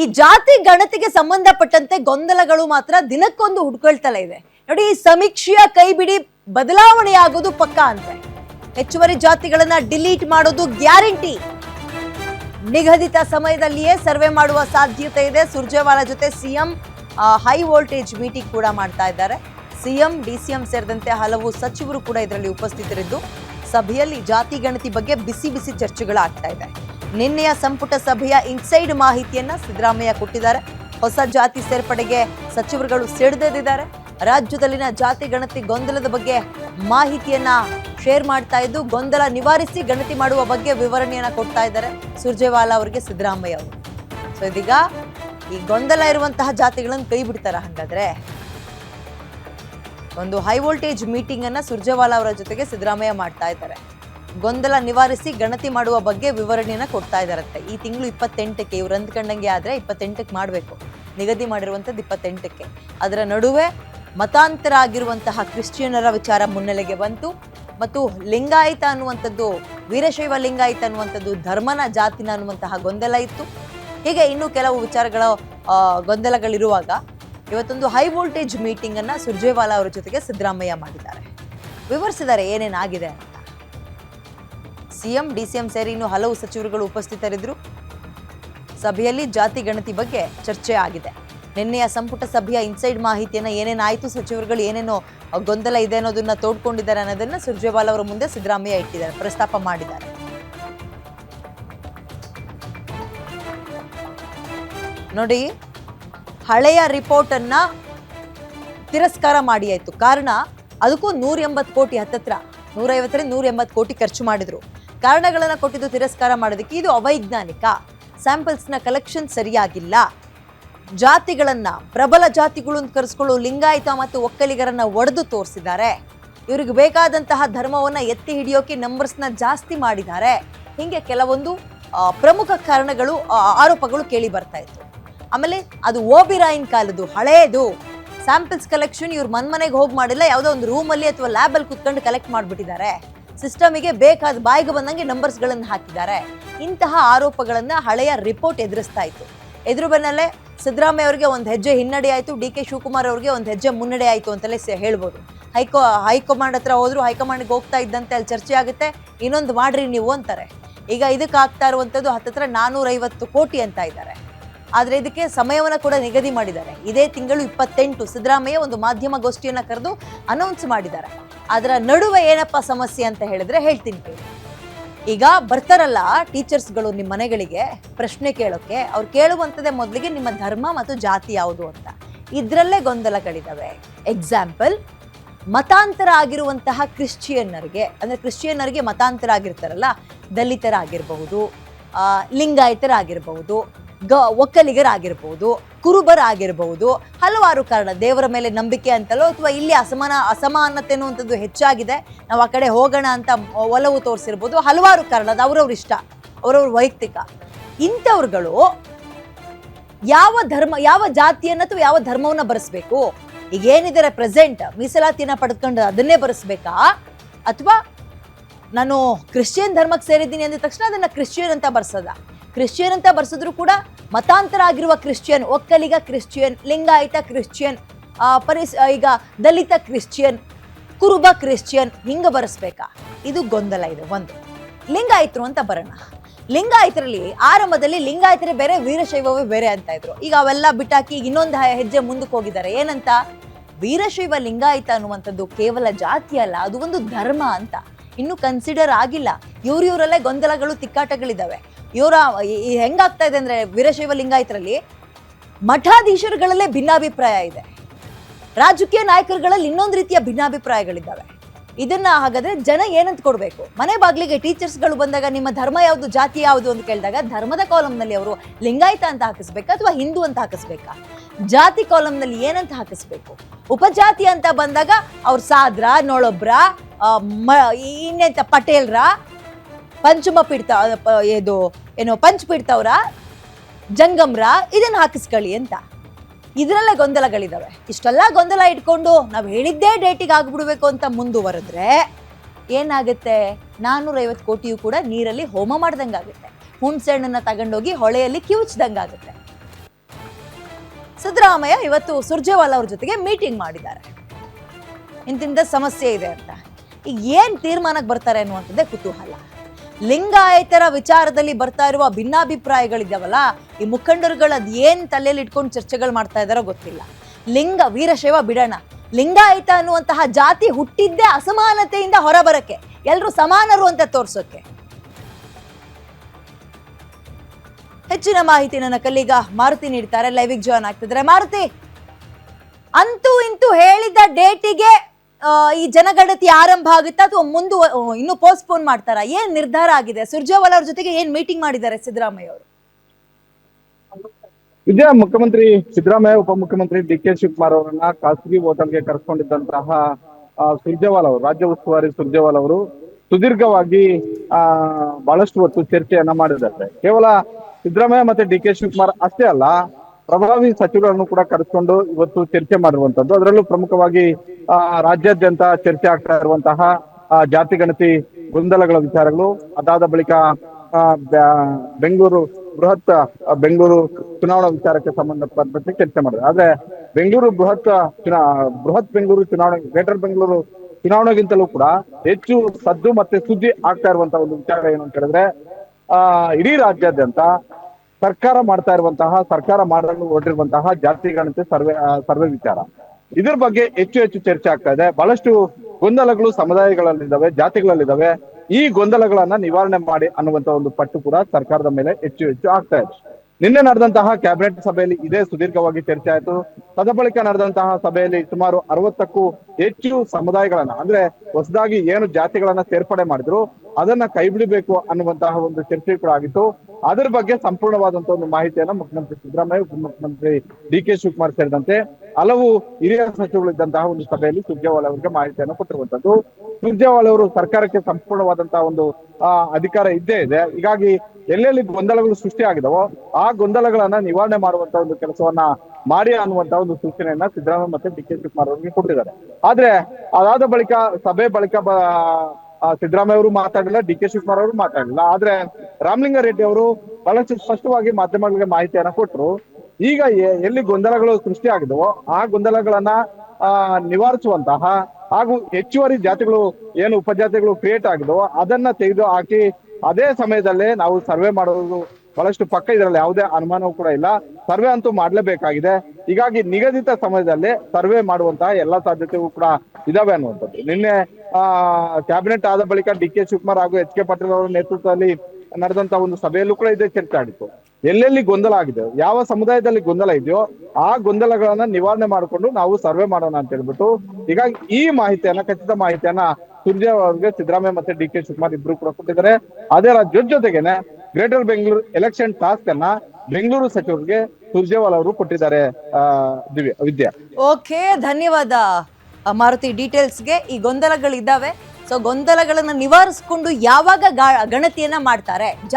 ಈ ಜಾತಿ ಗಣತಿಗೆ ಸಂಬಂಧಪಟ್ಟಂತೆ ಗೊಂದಲಗಳು ಮಾತ್ರ ದಿನಕ್ಕೊಂದು ಹುಡ್ಕೊಳ್ತಲೇ ಇದೆ. ನೋಡಿ, ಈ ಸಮೀಕ್ಷೆಯ ಕೈ ಬಿಡಿ ಬದಲಾವಣೆಯಾಗೋದು ಪಕ್ಕ ಅಂತೆ. ಹೆಚ್ಚುವರಿ ಜಾತಿಗಳನ್ನ ಡಿಲೀಟ್ ಮಾಡೋದು ಗ್ಯಾರಂಟಿ. ನಿಗದಿತ ಸಮಯದಲ್ಲಿಯೇ ಸರ್ವೆ ಮಾಡುವ ಸಾಧ್ಯತೆ ಇದೆ. ಸುರ್ಜೇವಾಲ ಜೊತೆ ಸಿಎಂ ಹೈ ವೋಲ್ಟೇಜ್ ಮೀಟಿಂಗ್ ಕೂಡ ಮಾಡ್ತಾ ಇದ್ದಾರೆ. ಸಿಎಂ, ಡಿಸಿಎಂ ಸೇರಿದಂತೆ ಹಲವು ಸಚಿವರು ಕೂಡ ಇದರಲ್ಲಿ ಉಪಸ್ಥಿತರಿದ್ದು, ಸಭೆಯಲ್ಲಿ ಜಾತಿ ಗಣತಿ ಬಗ್ಗೆ ಬಿಸಿ ಬಿಸಿ ಚರ್ಚೆಗಳಾಗ್ತಾ ಇದೆ. ನಿನ್ನೆಯ ಸಂಪುಟ ಸಭೆಯ ಇನ್ಸೈಡ್ ಮಾಹಿತಿಯನ್ನ ಸಿದ್ದರಾಮಯ್ಯ ಕೊಟ್ಟಿದ್ದಾರೆ. ಹೊಸ ಜಾತಿ ಸೇರ್ಪಡೆಗೆ ಸಚಿವರುಗಳು ಸಿಡಿದೆದ್ದಿದ್ದಾರೆ ರಾಜ್ಯದಲ್ಲಿನ ಜಾತಿ ಗಣತಿ ಗೊಂದಲದ ಬಗ್ಗೆ ಮಾಹಿತಿಯನ್ನ ಶೇರ್ ಮಾಡ್ತಾ ಇದ್ದು, ಗೊಂದಲ ನಿವಾರಿಸಿ ಗಣತಿ ಮಾಡುವ ಬಗ್ಗೆ ವಿವರಣೆಯನ್ನ ಕೊಡ್ತಾ ಇದ್ದಾರೆ ಸುರ್ಜೇವಾಲಾ ಅವರಿಗೆ ಸಿದ್ದರಾಮಯ್ಯ ಅವರು. ಸೊ ಇದೀಗ ಈ ಗೊಂದಲ ಇರುವಂತಹ ಜಾತಿಗಳನ್ನು ಕೈ ಬಿಡ್ತಾರ ಹಾಗಾದ್ರೆ? ಒಂದು ಹೈ ವೋಲ್ಟೇಜ್ ಮೀಟಿಂಗ್ ಅನ್ನ ಸುರ್ಜೇವಾಲಾ ಅವರ ಜೊತೆಗೆ ಸಿದ್ದರಾಮಯ್ಯ ಮಾಡ್ತಾ ಇದ್ದಾರೆ. ಗೊಂದಲ ನಿವಾರಿಸಿ ಗಣತಿ ಮಾಡುವ ಬಗ್ಗೆ ವಿವರಣೆಯನ್ನು ಕೊಡ್ತಾ ಇದಾರಂತೆ. ಈ ತಿಂಗಳು ಇಪ್ಪತ್ತೆಂಟಕ್ಕೆ ಇವ್ರು ಅಂದ್ಕೊಂಡಂಗೆ ಆದ್ರೆ ಇಪ್ಪತ್ತೆಂಟಕ್ಕೆ ಮಾಡಬೇಕು. ನಿಗದಿ ಮಾಡಿರುವಂಥದ್ದು ಇಪ್ಪತ್ತೆಂಟಕ್ಕೆ. ಅದರ ನಡುವೆ ಮತಾಂತರ ಆಗಿರುವಂತಹ ಕ್ರಿಶ್ಚಿಯನರ ವಿಚಾರ ಮುನ್ನೆಲೆಗೆ ಬಂತು. ಮತ್ತು ಲಿಂಗಾಯತ ಅನ್ನುವಂಥದ್ದು, ವೀರಶೈವ ಲಿಂಗಾಯಿತ ಅನ್ನುವಂಥದ್ದು, ಧರ್ಮನ ಜಾತಿನ ಅನ್ನುವಂತಹ ಗೊಂದಲ ಇತ್ತು. ಹೀಗೆ ಇನ್ನೂ ಕೆಲವು ವಿಚಾರಗಳ ಗೊಂದಲಗಳಿರುವಾಗ ಇವತ್ತೊಂದು ಹೈ ವೋಲ್ಟೇಜ್ ಮೀಟಿಂಗ್ ಅನ್ನ ಸುರ್ಜೇವಾಲಾ ಅವರ ಜೊತೆಗೆ ಸಿದ್ದರಾಮಯ್ಯ ಮಾಡಿದ್ದಾರೆ. ವಿವರಿಸಿದ್ದಾರೆ ಏನೇನಾಗಿದೆ? ಸಿಎಂ, ಡಿಸಿಎಂ ಸೇರಿ ಇನ್ನು ಹಲವು ಸಚಿವರುಗಳು ಉಪಸ್ಥಿತರಿದ್ದರು. ಸಭೆಯಲ್ಲಿ ಜಾತಿ ಗಣತಿ ಬಗ್ಗೆ ಚರ್ಚೆ ಆಗಿದೆ. ನಿನ್ನೆಯ ಸಂಪುಟ ಸಭೆಯ ಇನ್ಸೈಡ್ ಮಾಹಿತಿಯನ್ನ ಏನೇನಾಯಿತು ಸಚಿವರುಗಳು ಏನೇನೋ ಗೊಂದಲ ಇದೆ ಅನ್ನೋದನ್ನ ತೋಡ್ಕೊಂಡಿದ್ದಾರೆ ಅನ್ನೋದನ್ನ ಸುರ್ಜೇವಾಲ್ ಅವರ ಮುಂದೆ ಸಿದ್ದರಾಮಯ್ಯ ಇಟ್ಟಿದ್ದಾರೆ, ಪ್ರಸ್ತಾಪ ಮಾಡಿದ್ದಾರೆ. ನೋಡಿ, ಹಳೆಯ ರಿಪೋರ್ಟ್ ಅನ್ನ ತಿರಸ್ಕಾರ ಮಾಡಿ ಆಯ್ತು. ಕಾರಣ, ಅದಕ್ಕೂ ನೂರ ಎಂಬತ್ತು ಕೋಟಿ ಹತ್ತತ್ರ ನೂರೈವತ್ತರಿಂದ ನೂರ ಎಂಬತ್ತು ಕೋಟಿ ಖರ್ಚು ಮಾಡಿದ್ರು. ಕಾರಣಗಳನ್ನ ಕೊಟ್ಟಿದ್ದು ತಿರಸ್ಕಾರ ಮಾಡೋದಕ್ಕೆ ಇದು ಅವೈಜ್ಞಾನಿಕ. ಸ್ಯಾಂಪಲ್ಸ್ನ ಕಲೆಕ್ಷನ್ ಸರಿಯಾಗಿಲ್ಲ. ಜಾತಿಗಳನ್ನು, ಪ್ರಬಲ ಜಾತಿಗಳು ಅಂತ ಕರೆಸ್ಕೊಳ್ಳೋ ಲಿಂಗಾಯತ ಮತ್ತು ಒಕ್ಕಲಿಗರನ್ನ ಒಡೆದು ತೋರಿಸಿದ್ದಾರೆ. ಇವ್ರಿಗೆ ಬೇಕಾದಂತಹ ಧರ್ಮವನ್ನ ಎತ್ತಿ ಹಿಡಿಯೋಕೆ ನಂಬರ್ಸ್ನ ಜಾಸ್ತಿ ಮಾಡಿದ್ದಾರೆ. ಹೀಗೆ ಕೆಲವೊಂದು ಪ್ರಮುಖ ಕಾರಣಗಳು ಆರೋಪಗಳು ಕೇಳಿ ಬರ್ತಾ ಇತ್ತು. ಆಮೇಲೆ ಅದು ಓಬಿರಾಯಿನ್ ಕಾಲದ್ದು ಹಳೇದು. ಸ್ಯಾಂಪಲ್ಸ್ ಕಲೆಕ್ಷನ್ ಇವ್ರು ಮನ್ಮನೆಗೆ ಹೋಗಿ ಮಾಡಿಲ್ಲ, ಯಾವುದೋ ಒಂದು ರೂಮಲ್ಲಿ ಅಥವಾ ಲ್ಯಾಬಲ್ಲಿ ಕುತ್ಕೊಂಡು ಕಲೆಕ್ಟ್ ಮಾಡಿಬಿಟ್ಟಿದ್ದಾರೆ. ಸಿಸ್ಟಮಿಗೆ ಬೇಕಾದ ಬಾಯಿಗೆ ಬಂದಂಗೆ ನಂಬರ್ಸ್ಗಳನ್ನು ಹಾಕಿದ್ದಾರೆ. ಇಂತಹ ಆರೋಪಗಳನ್ನ ಹಳೆಯ ರಿಪೋರ್ಟ್ ಎದುರಿಸ್ತಾ ಇತ್ತು. ಎದುರು ಬೆನ್ನಲ್ಲೇ ಸಿದ್ದರಾಮಯ್ಯ ಅವರಿಗೆ ಒಂದು ಹೆಜ್ಜೆ ಹಿನ್ನಡೆ ಆಯಿತು, ಡಿ ಕೆ ಶಿವಕುಮಾರ್ ಅವರಿಗೆ ಒಂದು ಹೆಜ್ಜೆ ಮುನ್ನಡೆ ಆಯಿತು ಅಂತಲೇ ಹೇಳ್ಬೋದು. ಹೈಕೋ, ಹೈಕಮಾಂಡ್ ಹತ್ರ ಹೋದ್ರು, ಹೈಕಮಾಂಡ್ಗೆ ಹೋಗ್ತಾ ಇದ್ದಂತೆ ಅಲ್ಲಿ ಚರ್ಚೆ ಆಗುತ್ತೆ, ಇನ್ನೊಂದು ಮಾಡ್ರಿ ನೀವು ಅಂತಾರೆ. ಈಗ ಇದಕ್ಕೆ ಆಗ್ತಾ ಇರುವಂಥದ್ದು ಹತ್ತತ್ರ ನಾನೂರೈವತ್ತು ಕೋಟಿ ಅಂತ ಇದ್ದಾರೆ. ಆದರೆ ಇದಕ್ಕೆ ಸಮಯವನ್ನು ಕೂಡ ನಿಗದಿ ಮಾಡಿದ್ದಾರೆ. ಇದೇ ತಿಂಗಳು ಇಪ್ಪತ್ತೆಂಟು ಸಿದ್ದರಾಮಯ್ಯ ಒಂದು ಮಾಧ್ಯಮ ಗೋಷ್ಠಿಯನ್ನು ಕರೆದು ಅನೌನ್ಸ್ ಮಾಡಿದ್ದಾರೆ. ಅದರ ನಡುವೆ ಏನಪ್ಪ ಸಮಸ್ಯೆ ಅಂತ ಹೇಳಿದ್ರೆ ಹೇಳ್ತೀನಿ ಈಗ ಬರ್ತಾರಲ್ಲ ಟೀಚರ್ಸ್ಗಳು ನಿಮ್ಮ ಮನೆಗಳಿಗೆ ಪ್ರಶ್ನೆ ಕೇಳೋಕ್ಕೆ, ಅವ್ರು ಕೇಳುವಂಥದ್ದೇ ಮೊದಲಿಗೆ ನಿಮ್ಮ ಧರ್ಮ ಮತ್ತು ಜಾತಿ ಯಾವುದು ಅಂತ. ಇದರಲ್ಲೇ ಗೊಂದಲಗಳಿದ್ದಾವೆ ಎಕ್ಸಾಂಪಲ್ ಮತಾಂತರ ಆಗಿರುವಂತಹ ಕ್ರಿಶ್ಚಿಯನ್ನರಿಗೆ, ಅಂದರೆ ಕ್ರಿಶ್ಚಿಯನ್ನರಿಗೆ ಮತಾಂತರ ಆಗಿರ್ತಾರಲ್ಲ, ದಲಿತರಾಗಿರಬಹುದು ಲಿಂಗಾಯತರ ಲಿಂಗಾಯತರಾಗಿರಬಹುದು ಗ, ಒಕ್ಕಲಿಗರಾಗಿರ್ಬೋದು, ಕುರುಬರಾಗಿರ್ಬೋದು, ಹಲವಾರು ಕಾರಣ, ದೇವರ ಮೇಲೆ ನಂಬಿಕೆ ಅಂತಲೋ ಅಥವಾ ಇಲ್ಲಿ ಅಸಮಾನ, ಅಸಮಾನತೆ ಅನ್ನುವಂಥದ್ದು ಹೆಚ್ಚಾಗಿದೆ. ನಾವು ಆ ಕಡೆ ಹೋಗೋಣ ಅಂತ ಒಲವು ತೋರಿಸಿರ್ಬೋದು. ಹಲವಾರು ಕಾರಣದ ಅವ್ರವ್ರ ಇಷ್ಟ, ಅವರವ್ರ ವೈಯಕ್ತಿಕ. ಇಂಥವ್ರುಗಳು ಯಾವ ಧರ್ಮ, ಯಾವ ಜಾತಿಯನ್ನು ಅಥವಾ ಯಾವ ಧರ್ಮವನ್ನ ಬರೆಸ್ಬೇಕು? ಈಗ ಏನಿದ್ದಾರೆ ಪ್ರೆಸೆಂಟ್ ಮೀಸಲಾತಿಯನ್ನ ಪಡೆದುಕೊಂಡು ಅದನ್ನೇ ಬರೆಸ್ಬೇಕಾ? ಅಥವಾ ನಾನು ಕ್ರಿಶ್ಚಿಯನ್ ಧರ್ಮಕ್ಕೆ ಸೇರಿದ್ದೀನಿ ಅಂದ ತಕ್ಷಣ ಅದನ್ನ ಕ್ರಿಶ್ಚಿಯನ್ ಅಂತ ಬರ್ಸದ? ಕ್ರಿಶ್ಚಿಯನ್ ಅಂತ ಬರ್ಸಿದ್ರು ಕೂಡ ಮತಾಂತರ ಆಗಿರುವ Christian, Okkaliga Christian, Lingayat Christian ಪರಿಸ್ ಈಗ ದಲಿತ ಕ್ರಿಶ್ಚಿಯನ್, ಕುರುಬ ಕ್ರಿಶ್ಚಿಯನ್ ಹಿಂಗ ಬರೆಸ್ಬೇಕಾ? ಇದು ಗೊಂದಲ ಇದೆ, ಒಂದು. ಲಿಂಗಾಯಿತರು ಅಂತ ಬರೋಣ. ಲಿಂಗಾಯತರಲ್ಲಿ ಆರಂಭದಲ್ಲಿ ಲಿಂಗಾಯತರೇ ಬೇರೆ, ವೀರಶೈವವೇ ಬೇರೆ ಅಂತ ಇದ್ರು. ಈಗ ಅವೆಲ್ಲ ಬಿಟ್ಟಾಕಿ ಇನ್ನೊಂದು ಹೆಜ್ಜೆ ಮುಂದಕ್ಕೆ ಹೋಗಿದ್ದಾರೆ. ಏನಂತ? ವೀರಶೈವ ಲಿಂಗಾಯತ ಅನ್ನುವಂಥದ್ದು ಕೇವಲ ಜಾತಿ ಅಲ್ಲ, ಅದು ಒಂದು ಧರ್ಮ ಅಂತ. ಇನ್ನು ಕನ್ಸಿಡರ್ ಆಗಿಲ್ಲ. ಇವ್ರ ಇವರಲ್ಲೇ ಗೊಂದಲಗಳು ತಿಕ್ಕಾಟಗಳಿದಾವೆ ಇವರ ಹೆಂಗಾಗ್ತಾ ಇದೆ ಅಂದ್ರೆ ವೀರಶೈವ ಲಿಂಗಾಯತರಲ್ಲಿ ಮಠಾಧೀಶರುಗಳಲ್ಲೇ ಭಿನ್ನಾಭಿಪ್ರಾಯ ಇದೆ. ರಾಜಕೀಯ ನಾಯಕರುಗಳಲ್ಲಿ ಇನ್ನೊಂದು ರೀತಿಯ ಭಿನ್ನಾಭಿಪ್ರಾಯಗಳಿದ್ದಾವೆ. ಇದನ್ನ ಹಾಗಾದ್ರೆ ಜನ ಏನಂತ ಕೊಡ್ಬೇಕು? ಮನೆ ಬಾಗ್ಲಿಗೆ ಟೀಚರ್ಸ್ಗಳು ಬಂದಾಗ ನಿಮ್ಮ ಧರ್ಮ ಯಾವುದು, ಜಾತಿ ಯಾವುದು ಅಂತ ಕೇಳಿದಾಗ ಧರ್ಮದ ಕಾಲಂನಲ್ಲಿ ಅವರು ಲಿಂಗಾಯತ ಅಂತ ಹಾಕಿಸ್ಬೇಕಾ ಅಥವಾ ಹಿಂದೂ ಅಂತ ಹಾಕಿಸ್ಬೇಕಾ? ಜಾತಿ ಕಾಲಂನಲ್ಲಿ ಏನಂತ ಹಾಕಿಸ್ಬೇಕು? ಉಪಜಾತಿ ಅಂತ ಬಂದಾಗ ಅವ್ರು ಸಾದ್ರ, ನೊಳೊಬ್ರ ಇನ್ನೆಂತ ಪಟೇಲ್ರ ಪಂಚಮ ಪೀಡಿತ ಇದು ಏನು ಪಂಚ್ ಬಿಡ್ತವ್ರ? ಜಂಗಮ್ರ? ಇದನ್ನ ಹಾಕಿಸ್ಕೊಳ್ಳಿ ಅಂತ. ಇದರಲ್ಲೇ ಗೊಂದಲಗಳಿದಾವೆ. ಇಷ್ಟೆಲ್ಲ ಗೊಂದಲ ಇಟ್ಕೊಂಡು ನಾವು ಹೇಳಿದ್ದೇ ಡೇಟಿಗೆ ಆಗ್ಬಿಡ್ಬೇಕು ಅಂತ ಮುಂದುವರೆದ್ರೆ ಏನಾಗುತ್ತೆ? ನಾನ್ನೂರೈವತ್ತು ಕೋಟಿಯು ಕೂಡ ನೀರಲ್ಲಿ ಹೋಮ ಮಾಡ್ದಂಗಾಗುತ್ತೆ. ಹುಣ್ಸೆ ಹಣ್ಣನ್ನ ತಗೊಂಡೋಗಿ ಹೊಳೆಯಲ್ಲಿ ಕಿವುಚ್ದಂಗಾಗುತ್ತೆ. ಸಿದ್ದರಾಮಯ್ಯ ಇವತ್ತು ಸುರ್ಜೇವಾಲ ಅವ್ರ ಜೊತೆಗೆ ಮೀಟಿಂಗ್ ಮಾಡಿದ್ದಾರೆ. ಇಂತಿಂತ ಸಮಸ್ಯೆ ಇದೆ ಅಂತ. ಈಗ ಏನ್ ತೀರ್ಮಾನಕ್ಕೆ ಬರ್ತಾರೆ ಅನ್ನುವಂಥದ್ದೇ ಕುತೂಹಲ. ಲಿಂಗಾಯತರ ವಿಚಾರದಲ್ಲಿ ಬರ್ತಾ ಇರುವ ಭಿನ್ನಾಭಿಪ್ರಾಯಗಳಿದ್ದಾವಲ್ಲ, ಈ ಮುಖಂಡರುಗಳು ಅದ್ ಏನ್ ತಲೆಯಲ್ಲಿ ಇಟ್ಕೊಂಡು ಚರ್ಚೆಗಳು ಮಾಡ್ತಾ ಇದಾರೋ ಗೊತ್ತಿಲ್ಲ. ಲಿಂಗ ವೀರಶೈವ ಬಿಡೋಣ. ಲಿಂಗಾಯತ ಅನ್ನುವಂತಹ ಜಾತಿ ಹುಟ್ಟಿದ್ದೇ ಅಸಮಾನತೆಯಿಂದ ಹೊರಬರಕ್ಕೆ ಎಲ್ಲರೂ ಸಮಾನರು ಅಂತ ತೋರ್ಸೋಕೆ ಹೆಚ್ಚಿನ ಮಾಹಿತಿ ನನ್ನ ಕಲ್ಲಿಗ ಮಾರುತಿ ನೀಡ್ತಾರೆ. ಲೈವಿಗೆ ಜಾಯ್ನ್ ಆಗ್ತಿದ್ರೆ ಮಾರುತಿ. ಅಂತೂ ಇಂತೂ ಹೇಳಿದ ಡೇಟಿಗೆ ಈ ಜನಗಣತಿ ಆರಂಭ ಆಗುತ್ತಾ ಅಥವಾ ಮುಂದು ಇನ್ನು ಪೋಸ್ಟ್ಪೋನ್ ಮಾಡ್ತಾರಾ? ಏನ್ ನಿರ್ಧಾರ ಆಗಿದೆ? ಸುರ್ಜೇವಾಲ ಅವ್ರ ಜೊತೆಗೆ ಏನ್ ಮೀಟಿಂಗ್ ಮಾಡಿದ್ದಾರೆ ಸಿದ್ದರಾಮಯ್ಯ ಅವರು? ವಿಜಯ ಮುಖ್ಯಮಂತ್ರಿ ಸಿದ್ದರಾಮಯ್ಯ ಉಪಮುಖ್ಯಮಂತ್ರಿ ಡಿ ಕೆ ಶಿವಕುಮಾರ್ ಅವರನ್ನ ಖಾಸಗಿ ಹೋಟೆಲ್ಗೆ ಕರೆಸ್ಕೊಂಡಿದ್ದಂತಹ ಆ, ಸುರ್ಜೇವಾಲ್ ಅವರು ರಾಜ್ಯ ಉಸ್ತುವಾರಿ ಸುರ್ಜೇವಾಲ್ ಅವರು ಸುದೀರ್ಘವಾಗಿ ಆ ಬಹಳಷ್ಟು ಹೊತ್ತು ಚರ್ಚೆಯನ್ನ ಮಾಡಿದ್ದಾರೆ. ಕೇವಲ ಸಿದ್ದರಾಮಯ್ಯ ಮತ್ತೆ ಡಿ ಕೆ ಶಿವಕುಮಾರ್ ಅಷ್ಟೇ ಅಲ್ಲ ಪ್ರಭಾವಿ ಸಚಿವರನ್ನು ಕೂಡ ಕರೆಸ್ಕೊಂಡು ಇವತ್ತು ಚರ್ಚೆ ಮಾಡಿರುವಂತದ್ದು ಅದರಲ್ಲೂ ಪ್ರಮುಖವಾಗಿ ರಾಜ್ಯಾದ್ಯಂತ ಚರ್ಚೆ ಆಗ್ತಾ ಇರುವಂತಹ ಆ, ಜಾತಿ ಗಣತಿ ಗೊಂದಲಗಳ ವಿಚಾರಗಳು. ಅದಾದ ಬಳಿಕ ಆ, ಬೆಂಗಳೂರು ಬೃಹತ್ ಬೆಂಗಳೂರು ಚುನಾವಣಾ ವಿಚಾರಕ್ಕೆ ಸಂಬಂಧಪಟ್ಟಂತೆ ಚರ್ಚೆ ಮಾಡಿದೆ. ಆದ್ರೆ ಬೆಂಗಳೂರು ಬೃಹತ್ ಚುನಾ ಬೃಹತ್ ಬೆಂಗಳೂರು ಚುನಾವಣೆ ಗ್ರೇಟರ್ ಬೆಂಗಳೂರು ಚುನಾವಣೆಗಿಂತಲೂ ಕೂಡ ಹೆಚ್ಚು ಸದ್ದು ಮತ್ತೆ ಸುದ್ದಿ ಆಗ್ತಾ ಇರುವಂತಹ ಒಂದು ವಿಚಾರ ಏನು ಅಂತ ಹೇಳಿದ್ರೆ ಆ ಇಡೀ ರಾಜ್ಯಾದ್ಯಂತ ಸರ್ಕಾರ ಮಾಡ್ತಾ ಇರುವಂತಹ ಸರ್ಕಾರ ಮಾಡಲು ಹೊರಟಿರುವಂತಹ ಜಾತಿ ಗಣತಿ ಸರ್ವೆ ಆ, ಸರ್ವೆ ವಿಚಾರ. ಇದ್ರ ಬಗ್ಗೆ ಹೆಚ್ಚು ಹೆಚ್ಚು ಚರ್ಚೆ ಆಗ್ತಾ ಇದೆ ಬಹಳಷ್ಟು ಗೊಂದಲಗಳು ಸಮುದಾಯಗಳಲ್ಲಿದ್ದಾವೆ, ಜಾತಿಗಳಲ್ಲಿದ್ದಾವೆ. ಈ ಗೊಂದಲಗಳನ್ನ ನಿವಾರಣೆ ಮಾಡಿ ಅನ್ನುವಂತ ಒಂದು ಪಟ್ಟು ಕೂಡ ಸರ್ಕಾರದ ಮೇಲೆ ಹೆಚ್ಚು ಹೆಚ್ಚು ಆಗ್ತಾ ಇದೆ ನಿನ್ನೆ ನಡೆದಂತಹ ಕ್ಯಾಬಿನೆಟ್ ಸಭೆಯಲ್ಲಿ ಇದೇ ಸುದೀರ್ಘವಾಗಿ ಚರ್ಚೆ ಆಯಿತು. ತದಬಳಿಕ ನಡೆದಂತಹ ಸಭೆಯಲ್ಲಿ ಸುಮಾರು ಅರವತ್ತಕ್ಕೂ ಹೆಚ್ಚು ಸಮುದಾಯಗಳನ್ನ, ಅಂದ್ರೆ ಹೊಸದಾಗಿ ಏನು ಜಾತಿಗಳನ್ನ ಸೇರ್ಪಡೆ ಮಾಡಿದ್ರು, ಅದನ್ನ ಕೈಬಿಡಬೇಕು ಅನ್ನುವಂತಹ ಒಂದು ಚರ್ಚೆ ಕೂಡ ಆಗಿತ್ತು. ಅದರ ಬಗ್ಗೆ ಸಂಪೂರ್ಣವಾದಂತಹ ಒಂದು ಮಾಹಿತಿಯನ್ನ ಮುಖ್ಯಮಂತ್ರಿ ಸಿದ್ದರಾಮಯ್ಯ, ಉಪಮುಖ್ಯಮಂತ್ರಿ ಡಿ ಕೆ ಶಿವಕುಮಾರ್ ಸೇರಿದಂತೆ ಹಲವು ಹಿರಿಯ ಇದ್ದಂತಹ ಒಂದು ಸಭೆಯಲ್ಲಿ ಸುರ್ಜೇವಾಲ ಅವರಿಗೆ ಮಾಹಿತಿಯನ್ನು ಕೊಟ್ಟಿರುವಂತದ್ದು. ಸುರ್ಜೇವಾಲ ಅವರು ಸರ್ಕಾರಕ್ಕೆ ಸಂಪೂರ್ಣವಾದಂತಹ ಒಂದು ಆ, ಅಧಿಕಾರ ಇದ್ದೇ ಇದೆ. ಹೀಗಾಗಿ ಎಲ್ಲೆಲ್ಲಿ ಗೊಂದಲಗಳು ಸೃಷ್ಟಿ ಆಗಿದವೋ ಆ ಗೊಂದಲಗಳನ್ನ ನಿವಾರಣೆ ಮಾಡುವಂತ ಒಂದು ಕೆಲಸವನ್ನ ಮಾಡಿ ಅನ್ನುವಂತ ಒಂದು ಸೂಚನೆಯನ್ನ ಸಿದ್ದರಾಮಯ್ಯ ಮತ್ತೆ ಡಿ ಕೆ ಶಿವಕುಮಾರ್ ಅವರಿಗೆ ಕೊಟ್ಟಿದ್ದಾರೆ. ಆದ್ರೆ ಅದಾದ ಬಳಿಕ ಸಭೆ ಬಳಿಕ ಸಿದ್ದರಾಮಯ್ಯ ಅವರು ಮಾತಾಡಲಿಲ್ಲ ಡಿ ಕೆ ಶಿವಕುಮಾರ್ ಅವರು ಮಾತಾಡಲಿಲ್ಲ. ಆದ್ರೆ ರಾಮಲಿಂಗಾರೆಡ್ಡಿ ಅವರು ಬಹಳಷ್ಟು ಸ್ಪಷ್ಟವಾಗಿ ಮಾಧ್ಯಮಗಳಿಗೆ ಮಾಹಿತಿಯನ್ನ ಕೊಟ್ಟರು ಈಗ ಎಲ್ಲಿ ಗೊಂದಲಗಳು ಸೃಷ್ಟಿ ಆಗಿದವೋ, ಆ ಗೊಂದಲಗಳನ್ನ, ಆ, ನಿವಾರಿಸುವಂತಹ ಹಾಗೂ ಹೆಚ್ಚುವರಿ ಜಾತಿಗಳು, ಏನು ಉಪಜಾತಿಗಳು ಕ್ರಿಯೇಟ್ ಆಗಿದವೋ, ಅದನ್ನ ತೆಗೆದು ಹಾಕಿ ಅದೇ ಸಮಯದಲ್ಲೇ ನಾವು ಸರ್ವೆ ಮಾಡೋದು ಬಹಳಷ್ಟು ಪಕ್ಕ ಇದರಲ್ಲಿ ಯಾವುದೇ ಅನುಮಾನವೂ ಕೂಡ ಇಲ್ಲ. ಸರ್ವೆ ಅಂತೂ ಮಾಡಲೇಬೇಕಾಗಿದೆ. ಹೀಗಾಗಿ ನಿಗದಿತ ಸಮಯದಲ್ಲಿ ಸರ್ವೆ ಮಾಡುವಂತಹ ಎಲ್ಲಾ ಸಾಧ್ಯತೆಗಳು ಕೂಡ ಇದಾವೆ ಅನ್ನುವಂಥದ್ದು. ನಿನ್ನೆ, ಆ ಕ್ಯಾಬಿನೆಟ್ ಆದ ಬಳಿಕ ಡಿ ಕೆ ಶಿವಕುಮಾರ್ ಹಾಗೂ ಎಚ್ ಕೆ ಪಾಟೀಲ್ ಅವರ ನೇತೃತ್ವದಲ್ಲಿ ನಡೆದಂತ ಒಂದು ಸಭೆಯಲ್ಲೂ ಕೂಡ ಇದೇ ಚರ್ಚೆ ಆಗಿತ್ತು. ಎಲ್ಲೆಲ್ಲಿ ಗೊಂದಲ ಆಗಿದೆ? ಯಾವ ಸಮುದಾಯದಲ್ಲಿ ಗೊಂದಲ ಇದೆಯೋ ಆ ಗೊಂದಲಗಳನ್ನ ನಿವಾರಣೆ ಮಾಡಿಕೊಂಡು ನಾವು ಸರ್ವೆ ಮಾಡೋಣ ಅಂತ ಹೇಳ್ಬಿಟ್ಟು ಹೀಗಾಗಿ ಈ ಮಾಹಿತಿಯನ್ನ, ಖಚಿತ ಮಾಹಿತಿಯನ್ನ ಸುರ್ಜೇವಾಲ ಅವರಿಗೆ, ಸಿದ್ದರಾಮಯ್ಯ ಮತ್ತೆ ಡಿ ಕೆ ಶಿವಕುಮಾರ್ ಇಬ್ರು ಕೂಡ ಕೊಟ್ಟಿದ್ದಾರೆ. ಅದೇ ಜೊತೆ ಜೊತೆಗೇನೆ ಗ್ರೇಟರ್ ಬೆಂಗಳೂರು ಎಲೆಕ್ಷನ್ ಟಾಸ್ಕ್ ಅನ್ನ ಬೆಂಗಳೂರು ಸಚಿವರಿಗೆ ಸುರ್ಜೇವಾಲ್ ಅವರು ಕೊಟ್ಟಿದ್ದಾರೆ ದಿವ್ಯ, ವಿದ್ಯಾ. ಓಕೆ, ಧನ್ಯವಾದ. ಮಾರುತಿ ಡೀಟೇಲ್ಸ್ಗೆ ಈ ಗೊಂದಲಗಳಿದ್ದಾವೆ. ಸೊ, ಗೊಂದಲಗಳನ್ನ ನಿವಾರಿಸ್ಕೊಂಡು ಯಾವಾಗ ಗಣತಿಯನ್ನ ಮಾಡ್ತಾರೆ?